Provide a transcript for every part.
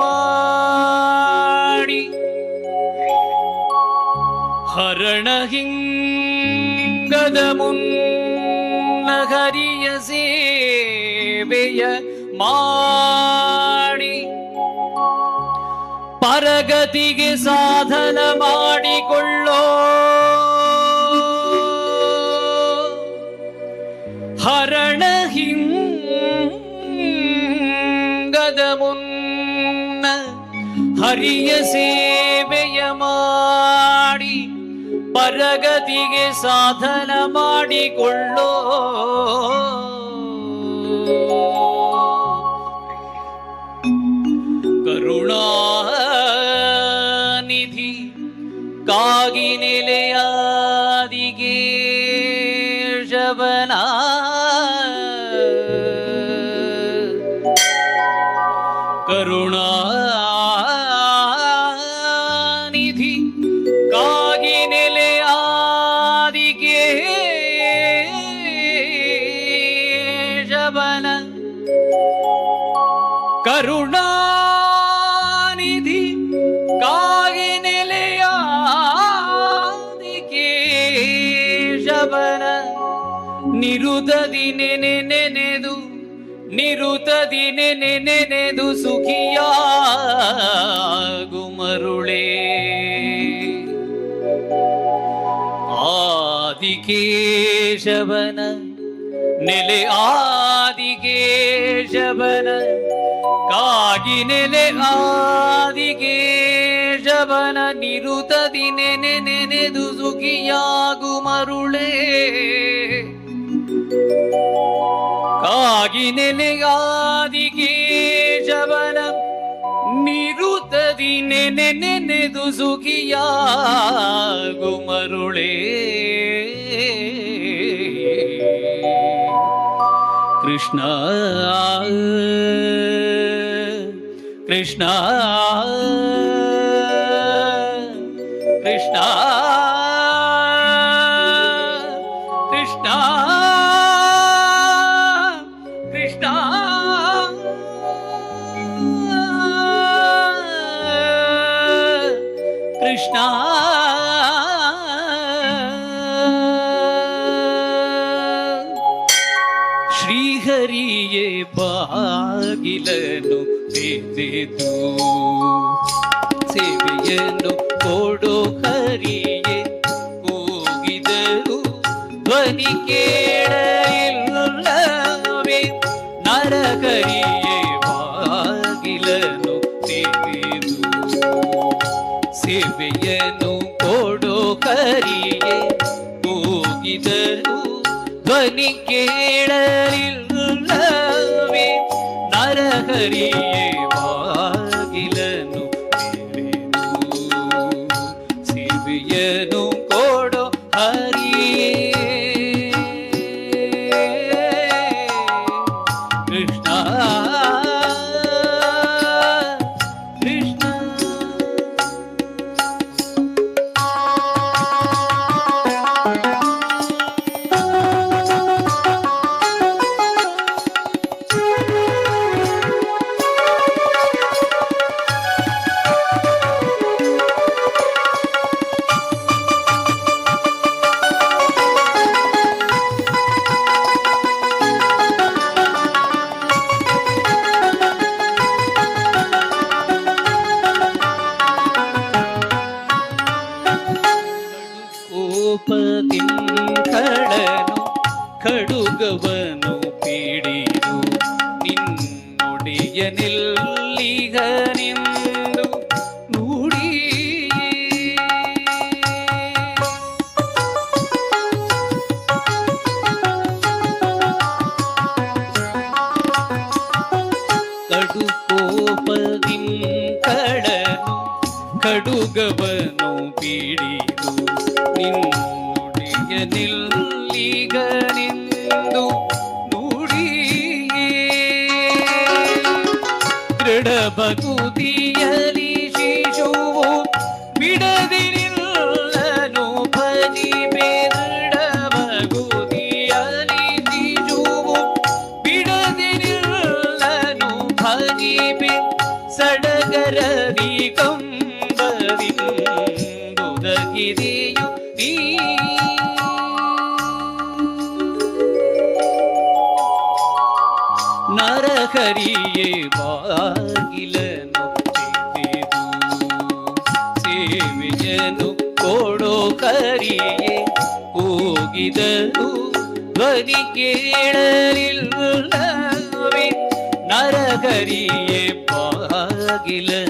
ಮಾಡಿ ಹರಣ ಹಿಂಗದ ಮುನ್ನ ಹರಿಯ ಸೇವೆಯ ಮಾಡಿ ಪರಗತಿಗೆ ಸಾಧನ ಮಾಡಿಕೊಳ್ಳೋ ಹರಿಯ ಸೇವೆಯ ಮಾಡಿ ಪರಗತಿಗೆ ಸಾಧನ ಮಾಡಿಕೊಳ್ಳೋ. ಕರುಣಾನಿಧಿ ಕಾಗಿ ನೆಲೆಯಾದಿಗೆ ಕರುಣಾನಿಧಿ ಕಾಗಿ ನೆಲೆಯಾದಿಗೆ ಕೇಶವನ ನಿರುತದಿ ನೆನೆ ನೆನೆದು ನಿರುತದಿ ನೆನೆ ನೆನೆದು ಸುಖಿಯಾಗು ಮರುಳೇ. ಆದಿಕೇಶವನ ನೆಲೆ ಆದಿಕೇಶವನ ಕಾಗಿ ನೆಲೆ ಆದಿಕೇಶವನ ನಿರುತದಿ ನೆನೆ ನೆನೆದು ಸುಖಿಯಾಗು ಮರುಳೇ. ಕಾಗಿ ನೆಲೆಗಾದಿಕೇಶವನ ನಿರುತದಿ ನೆನೆ ನೆನೆದು ಸುಖಿಯಾಗು ಮರುಳೇ. ಕೃಷ್ಣ कृष्ण कृष्ण कृष्ण कृष्ण कृष्ण श्रीहरिये बागिलनु ತೆರೆದು ಸೇವೆಯನ್ನು ಕೊಡೋ ಹರಿಯೇ ಕೂಗಿದರು ಧ್ವನಿ ಕೇಳಲಿಲ್ಲವೇ ನರಕರಿಯೇ ಬಾಗಿಲನು ತೆರೆದು ಸೇವೆಯನ್ನು ಕೊಡೋ ಕರಿಯೇ ಕೂಗಿದರು ಧ್ವನಿ ಕೇಳಲಿಲ್ಲವೇ ನರಹರಿಯೇ ಕಡಬಗುದಿಯಲಿ ನರಹರಿಯೇ ಬಾಗಿಲನು ತೆರೆದು ಸೇವೆಯನು ಕೊಡೋ ಕರಿಯೇ ಹೋಗಿದನು ಧ್ವನಿ ಕೇಳಲಿಲ್ಲವೇ ನರಹರಿಯೇ ಬಾಗಿಲನು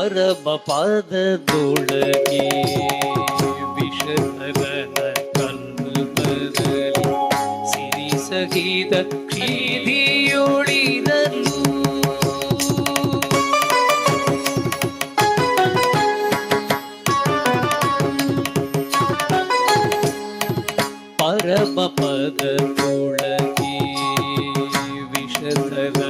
ಪರಮ ಪದದೊಳಗೆ ವಿಷಧರನ ಕಲ್ಪದಲ್ಲಿ ಸಿರಿ ಸಹಿತ ಕ್ಷೀಧಿಯೊಳಿದಲು ಪರಮ ಪದದೊಳಗೆ ವಿಷಧರನ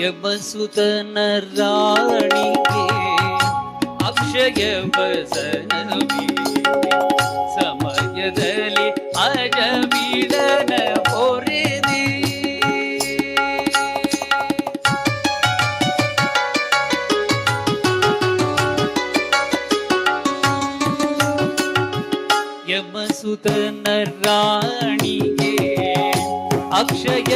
ಯಮಸುತನ ರಾಣಿಗೆ ಅಕ್ಷಯ ಬಸನವಿ ಸಮಯದಲ್ಲಿ ಅಜಬೀಡನ ಹೊರೆದೆ. ಯಮಸುತನ ರಾಣಿಗೆ ಅಕ್ಷಯ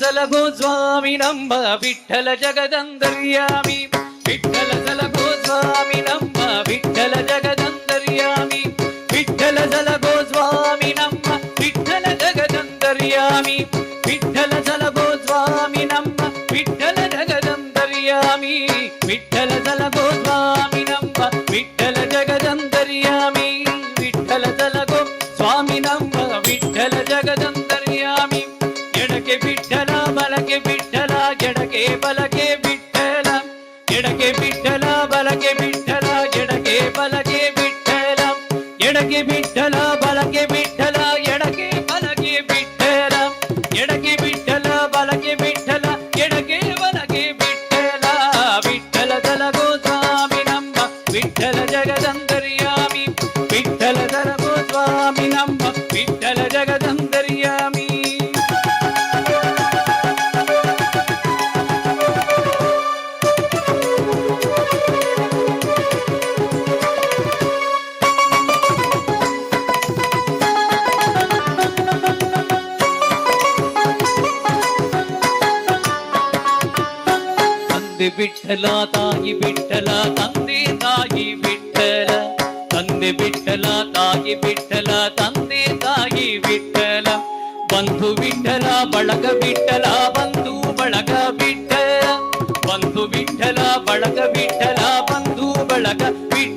జల గోస్వామి నంబ విఠల జగదందర్యామి విఠల జల గోస్వామి నంబ విఠల జగదందర్యామి విఠల జల గోస్వామి నంబ విఠల జగదందర్యామి బలకి బిడ్డలో బలకి బిడ్డ. ಬಿಠಲ ತಾಯಿ ಬಿಠಲ ತಂದೆ ತಾಯಿ ಬಿಠಲ ತಂದೆ ಬಿಠಲ ತಾಯಿ ಬಿಠಲ ತಂದೆ ತಾಯಿ ಬಿಠಲ ಬಂಧು ಬಿಟ್ಟಲ ಬಳಗ ಬಿಟ್ಟಲ ಬಂಧು ಬಳಗ ಬಿಠಲ ಬಂಧು ಬಿಟ್ಟಲ ಬಳಗ ಬಿಟ್ಟಲ ಬಂಧು ಬಳಗ ಬಿಠಲ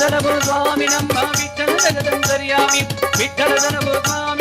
விட்டல ஜனபுர்காமி நம்ம விட்டல ஜெகதந்தரியாமி விட்டல ஜனபுர்காமி